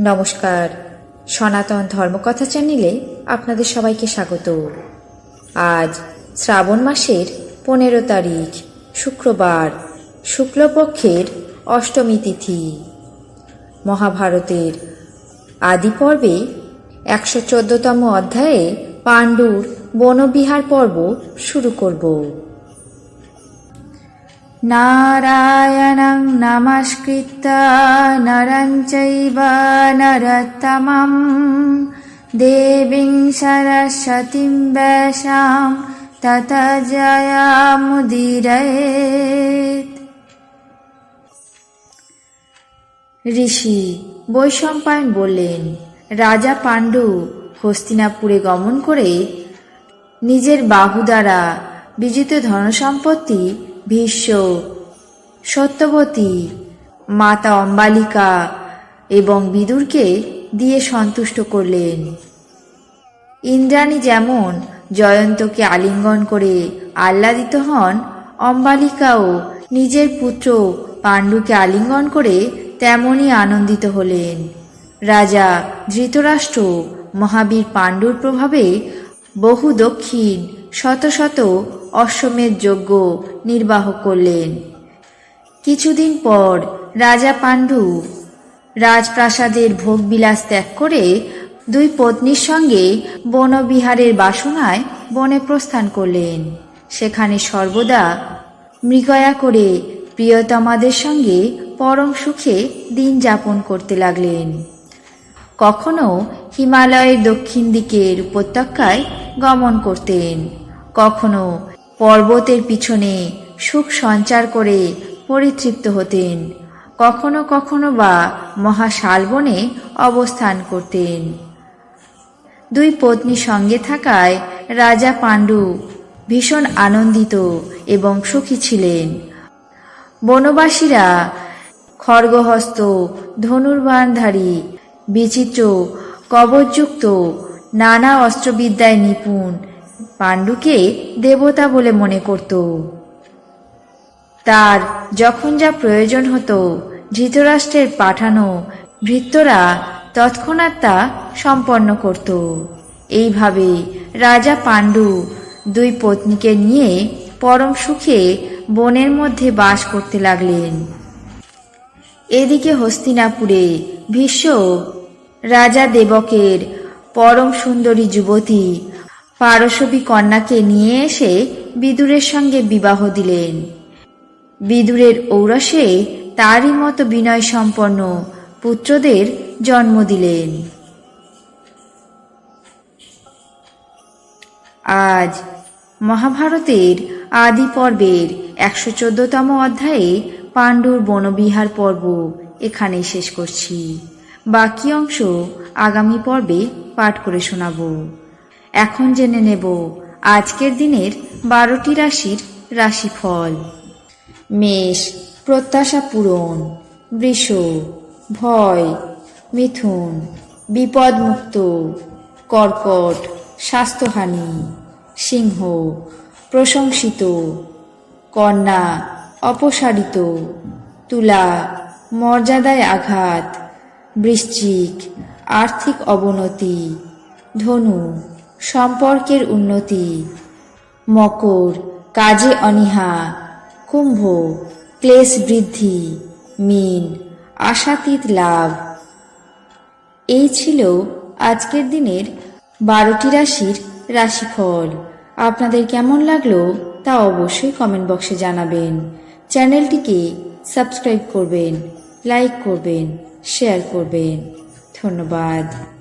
নমস্কার। সনাতন ধর্মকথা চ্যানেলে আপনাদের সবাইকে স্বাগত। আজ শ্রাবণ মাসের পনেরো তারিখ, শুক্রবার, শুক্লপক্ষের অষ্টমী তিথি। মহাভারতের আদি পর্বে একশো চোদ্দতম অধ্যায়ে পাণ্ডুর বনবিহার পর্ব শুরু করব। নারায়ণং নমস্কৃত্য নরং চৈব নরোত্তমं দেবীং সরস্বতীং বেশাম তত জয়ামুদিরেত ঋষি বৈশম্পায়ন বললেন, রাজা পাণ্ডু হস্তিনাপুরে গমন করে নিজের বাহু দ্বারা বিজিত ধনসম্পত্তি ভীষ্ম সত্যবতী মাতা অম্বালিকা এবং বিদুরকে দিয়ে সন্তুষ্ট করলেন। ইন্দ্রাণী যেমন জয়ন্তকে আলিঙ্গন করে আহ্লাদিত হন, অম্বালিকাও নিজের পুত্র পাণ্ডুকে আলিঙ্গন করে তেমনই আনন্দিত হলেন। রাজা ধৃতরাষ্ট্র মহাবীর পাণ্ডুর প্রভাবে বহু দক্ষিণ শত শত অশ্বমেধ যজ্ঞ নির্বাহ করলেন। কিছুদিন পর রাজা পাণ্ডু রাজপ্রাসাদের ভোগবিলাস ত্যাগ করে দুই পত্নীর সঙ্গে বনবিহারের বাসনায় বনে প্রস্থান করলেন। সেখানে সর্বদা মৃগয়া করে প্রিয়তমাদের সঙ্গে পরম সুখে দিন যাপন করতে লাগলেন। কখনো হিমালয়ের দক্ষিণ দিকের উপত্যকায় গমন করতেন, কখনো পর্বতের পিছনে সুখ সঞ্চার করে পরিতৃপ্ত হতেন। কখনো কখনো বা মহাশালবনে অবস্থান করতেন। দুই পত্নী সঙ্গে থাকায় রাজা পাণ্ডু ভীষণ আনন্দিত এবং সুখী ছিলেন। বনবাসীরা খড়গহস্ত, ধনুর্বাণধারী, বিচিত্র, কবচযুক্ত, নানা অস্ত্রবিদ্যায় নিপুণ পাণ্ডুকে দেবতা বলে মনে করত। তার যখন যা প্রয়োজন হতো, ধৃতরাষ্ট্রের পাঠানো ভৃত্যরা তৎক্ষণাৎ তা সম্পন্ন করত। এইভাবে রাজা পাণ্ডু দুই পত্নীকে নিয়ে পরম সুখে বনের মধ্যে বাস করতে লাগলেন। এদিকে হস্তিনাপুরে ভীষ্ম রাজা দেবকের পরম সুন্দরী যুবতী পারসবী কন্যাকে নিয়ে এসে বিদুরের সঙ্গে বিবাহ দিলেন। বিদুরের ঔরসে তারই মতো বিনয় সম্পন্ন পুত্রদের জন্ম দিলেন। আজ মহাভারতের আদি পর্বের একশো চোদ্দতম অধ্যায়ে পাণ্ডুর বনবিহার পর্ব এখানেই শেষ করছি। বাকি অংশ আগামী পর্বে পাঠ করে শোনাব। এখন জেনে নেব আজকের দিনের বারোটি রাশির রাশিফল। মেষ, প্রত্যাশা পূরণ, বৃষ, ভয়, মিথুন, বিপদমুক্ত, কর্কট, স্বাস্থ্যহানি, সিংহ, প্রশংসিত, কন্যা, অপসারিত, তুলা, মর্যাদায় আঘাত, বৃশ্চিক, আর্থিক অবনতি, ধনু সম্পর্কের উন্নতি। মকর, কাজে অনীহা, কুম্ভ, ক্লেশ বৃদ্ধি, মিন, আশাতীত লাভ। এই ছিল আজকের দিনের বারোটি রাশির রাশিফল। আপনাদের কেমন লাগল তা অবশ্যই কমেন্ট বক্সে জানাবেন। চ্যানেলটিকে সাবস্ক্রাইব করবেন লাইক করবেন শেয়ার করবেন। ধন্যবাদ।